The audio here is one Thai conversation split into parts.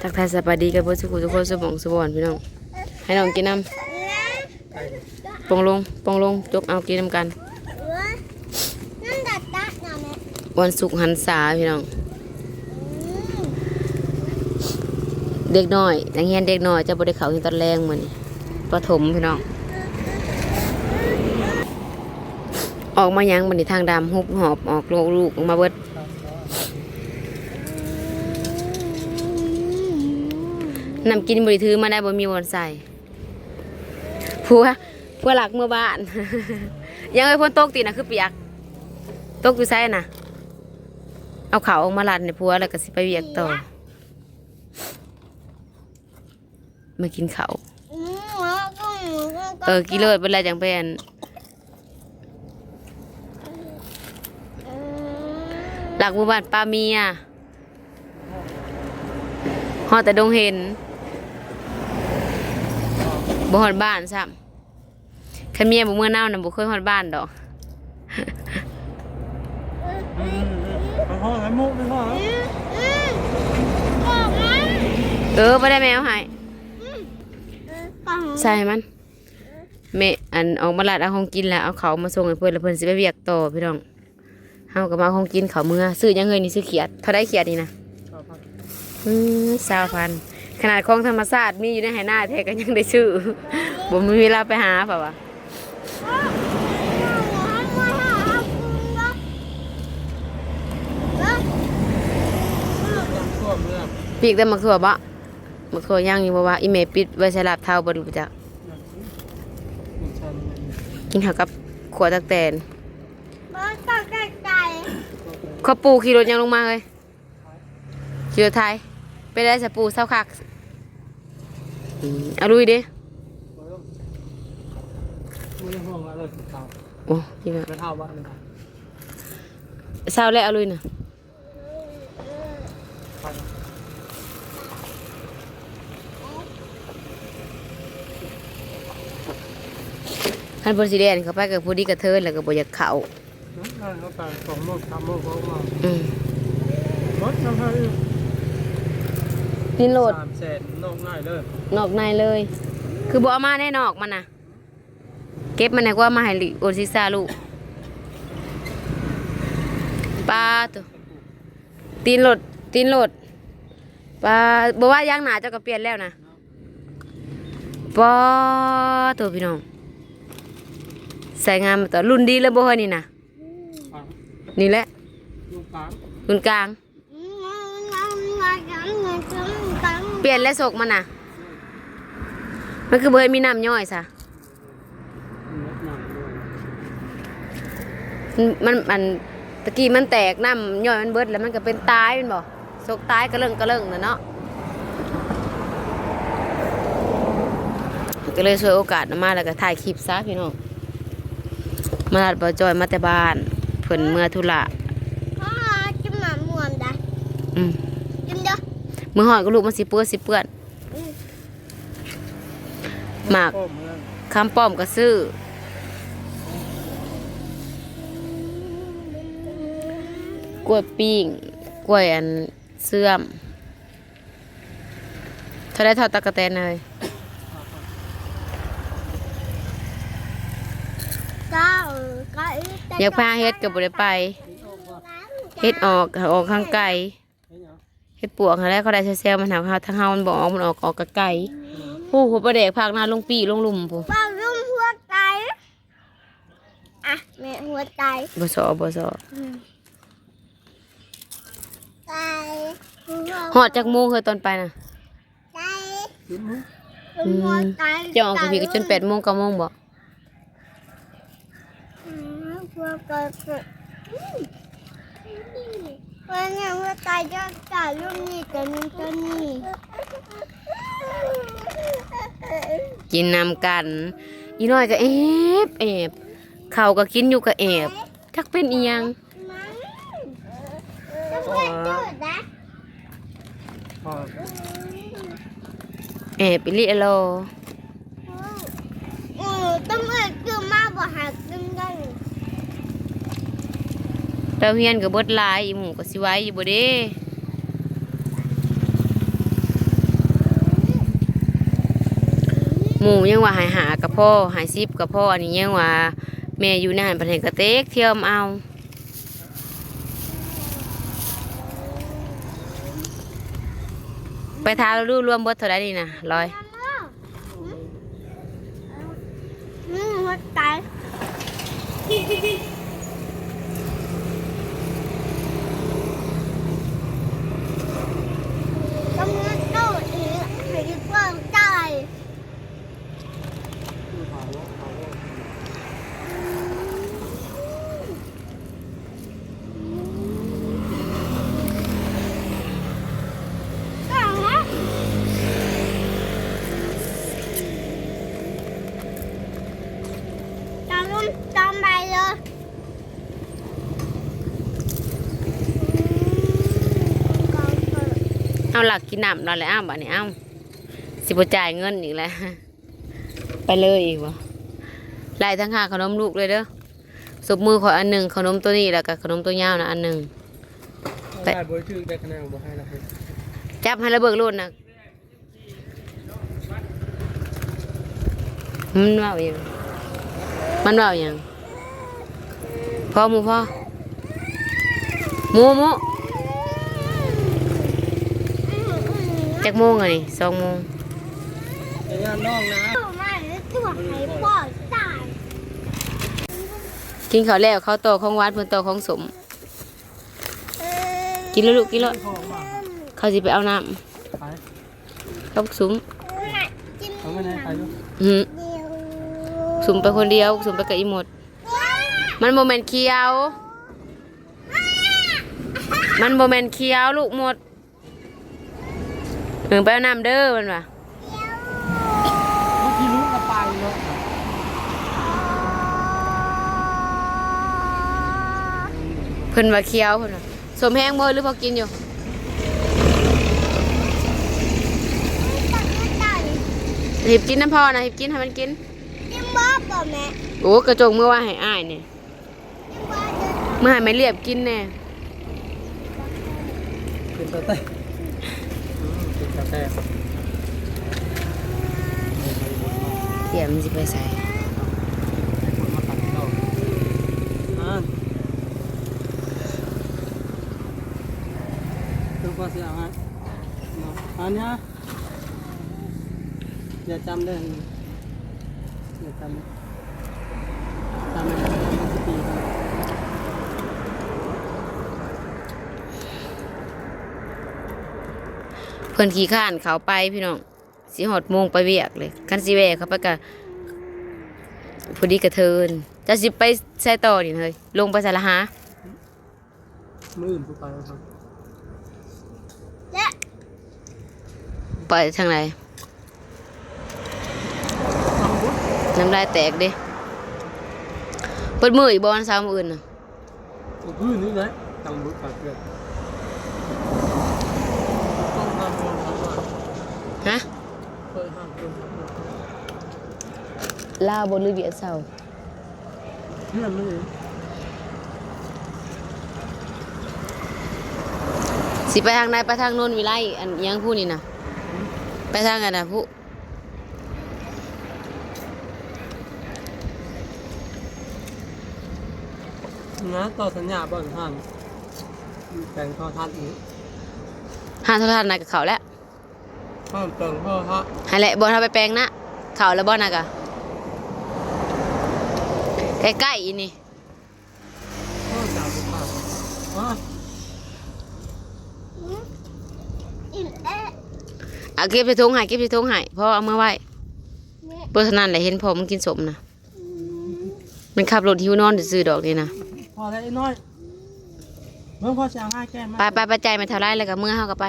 ทักทายสบายดีกันเพื่อนสุขุทุกคนสมองสมบันพี่น้อง ให้น้องกินน้ำปองลงปองลงจกเอากินน้ำกัน วันศุกร์หันษาพี่น้อง เด็กน้อยนักเรียนเด็กน้อยจะบริเขาที่ตอนแรงเหมือนประถมพี่น้อง ออกมายังบันนี้ทางดำฮุบหอบออกโลกลูกออกมาเบิด นำกินบริถือมาได้บ่มีบอนใส่ผัวผัวหลักเมื่อบ้าน ยังไอ้พ่นตกตีนะคือเปียกตกอยู่ไสน่ะเอาเขาออกมาลัดในผัวแล้วก็สิไปเวียกต่อมากินเขาเออกินเลยเป็นไรจังเป็นหลักหมู่บ้านป้าเมียฮอแต่ดงเห็น บ่ฮอดบ้านซ้ำคันเมียบ่เมื่อเน่าน่ะบ่เคยฮอดบ้านดอกอืมไปห้องไอ้มุกไปห้องอืมอืมบอกมันเออบ่ได้แมวให้อืมปังใส่มันแม่อันออกมาลาดเอาของกินแล้วเอาเขาวมาส่งให้เพิ่นแล้วเพิ่นสิไปเวียกต่อพี่น้องเฮาก็มาเอาของกินเขาวเมื่อซื้อหยังเฮยนี่ซื้อเขียดเท่าได้เขียดนี่นะชอบพักอืมสาวพันธุ์ ขนาดของธรรมชาติมีอยู่ในไหหน้าแท้ก็ยังได้ชื่อบ่มีเวลาไปหาเปล่าวะยังท่วมเรื่องปีกแต่มักถั่วบ่มักถั่วย่างอยู่บ่ว่าอีเมปิดไว้ใช้ลาบเท้าบ่รู้จักมันชันกินข้าวกับขวดตักแตนมันต้องไกลข้าวปูขี่รถยังลงมาเลยขี่รถไทยไปได้สะปูเศร้าคักอืม เอาลุยเด้ไม่ได้ห้องอะไรสุดเท้าโอ้ยแบบไม่เท่าบ้านเลยเศร้าแล้วเอาลุยน่ะคันบ่สิแดนเข้าไปกับผู้ดีกระเทินแล้วก็บ่อยากเข้านั่นเขาการสองโมกสามโมกเขามาอืมรถทำให้ นี่โหลดสามแสนนอกง่ายเลยนอกในเลย คือบ่เอามาแน่นอกมันนะเก็บมันไหนกว่ามาให้ลิโอซิซาลูกปลาตัวตีนโหลดตีนโหลดปลาบ่ว่ายางหนาเจ้าก็เปลี่ยนแล้วนะปอตัวพี่น้องใส่งานมาต่อรุ่นดีแล้วบ่เฮ้ยนี่นะฟังนี่แหละลูกกลางรุ่นกลาง เปลี่ยนและสกมันน่ะ มันคือเบยมีน้ำย่อยซะรถหนักด้วยมันมันมันตะกี้มันแตกน้ำย่อยมันเบิดแล้วมันก็เป็นตายแมันบ่สกตายกระเลิงกระเลิงน่ะเนาะก็เลยช่วยโอกาสมาแล้วก็ถ่ายคลิปซะพี่น้องมาลัดบ่จอยมาแต่บ้านเพิ่นเมื่อธุระอืมมือ หอยก็ลูกมันสิเปื้อนสิเปื้อนหมากพ่อเมืองคำป้อมก็ซื้อกล้วยปิ้งกล้วยอันเสื่อมเท่าได้ทอดตะกะแตนเลยอยากพาเฮ็ดกับบได้ไป เฮ็ดออกออกข้างไก่เห็นยัง เฮ็ดปวกอะไรเขาได้เซลล์มันหาเขาทางเฮามันบอกออกมันออกออกกับไก่ผู้หัวประเดกภาคหน้าลงปีลงหลุมผู้ป้ารุ่มหัวใจอะแม่หัวใจบ่สอบ่สอใจฮอดจากโมงเคยตอนไปน่ะใจกินมุกหัวใจเจะออกจากพี่ก็จน8โมง9โมงบ่อืมหัวใจ วันนี้หัวใจจะจ่ายรุ่มนี้ตัวนี้ตัวนี้กินน้ำกัน อีน้อยก็แอบแอบเขาก็กินอยู่ก็แอบจักเป็นเอียงมันจะเพื่อนจุดนะพ่อแอบอิลิเอโลเอต้องเอ่ยคือมาบ่หักดึงได้ เราเฮียนกับเบิดลายหมูกับสิไว้อยู่บ่เด้หมูยังว่าหายหากับพ่อหายซิบกับพ่ออันนี้ยังว่าแม่อยู่ในหันประเทศกระเตกเที่ยมเอาไปทาลูรวมบดเท่าไรนี่นะลอยนี่มดตาย เอาหลักกินน้ำเราเลยอ้าวบ้านี้อ้าวสิบจ่ายเงินอีกแล้วไปเลยอีกวะไล่ทั้งหาขนมลูกเลยเด้อสุบมือขออันหนึ่งขนมตัวนี้แล้วก็ขนมตัวยาวนะอันหนึ่งได้บริชื่อได้คะแนนบ่ให้ละให้จับให้ระเบิดรุ่นนะมันเบาอย่างมันเบาอย่างพ่อหมูพ่อหมูหมู จักโมงไงสองโมงแต่งานน้องนะไม่ตัวให้พ่อตายกินข้าวแล้วข้าวโตของหวานเพื่นโตของสม กินแล้วลูกกินแล้วพ่อมาเขาสิไปเอาน้ไปำเขาสุมกินเอาไม่ได้ไปลูกหืมเดียวสุมไปคนเดียวสุมไปกับอีหมด มันโมเมนเคียว มันโมเมนเคียวลูกหมด เออไปเอาน้ำเด้อมันว่ะลูกพี่ลูกก็ไปเนาะเพิ่นว่าเคียวเพิ่นว่าสมแห้งบ่หรือพอกินอยู่หิบกินน้ำพอนะหิบกินให้มันกินกินบ้าป่ะแม่โอ้กระจงเมื่อว่าให้อ้ายเนี่ยกินบ้าจะเมื่อให้ไม่เรียบกินแน่เป็นตาเต้เป็ นตาเต้เดี๋ยวมันสิไปใส่คนมาตัดเราอ่าตัวก็เสียหายอันเนี้ยอย่าจำได้อย่าจำจำไม่ได้จำสติครับ เพิ่นขี่ข้านเขาไปพี่น้องสิหอดโมงไปเวียกเลยคันสิแวะเขาไปกะพอดีกระเทินจะสิไปใส่ต่อนี่เฮ้ยลงไปใส่ละหามืออื่นผู้ไปแล้วครับเจ๊ไปทางไหนน้ำลายแตกเด้เปิดมืออีกบอลสาวมืออื่นน่ะมืออื่นนี่แหละตังบุกปากเกลือต้องห้ามคนทำงาน ฮะ เคยห้ามคนทำงาน ลาวบนหรือเวียดเศร้าเพื่อนไม่เลยสิไปทางไหนไปทางโน้นวิไลอันยังพูดนี่นะไปทางอันนะผู้นะต่อสัญญาบ่อนห้างแปลงท่อทัดนี้ห้าโทรทัศน์นะกับเขาแล้วห้ามแปลงท่อทัดให้แหละบอลทาไปแปลงนะเขาแล้วบอลนะกะ ใกล้ๆอีนี่ท่อจากบุกป่าอ๋ออิ่มเอ๊ะเอาเก็บไปทงใหายเก็บไปทงใหายเพราะเอามาไว้แม่เพราะฉะนั้นแหละเห็นพอมันกินสมนะมันขับรถหิวนอนซื้อๆดอกนี่นะพอแล้วไอ้น้อยเมื่อพอจะเอาห้าแก้มไปไปไปใจายมาเท่าไรแล้วก็เมื่อเฮาก็ไป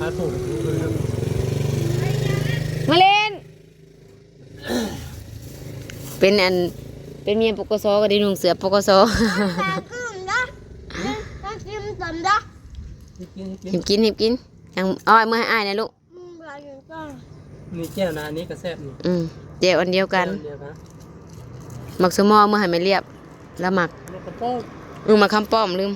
หาถูกเลยครับ มา เล่นเป็นอันเป็นเมียปกสก็ได้นุ่งเสือปกสตากุ้งนะต้องกินตำนะกินกินหิบกินหิบกินยังอ้อยเมื่อให้อ้ายนะลูกอืมเราอยู่ก็นี่แก้วนะอันนี้กระแซบนี่อืมเดี๋ยวอันเดียวกันเดียวกัน หมักสมอเมื่อให้ไม่เรียบ แล้วหมักแล้วก็โป้งอืมมาคำป้อมลืม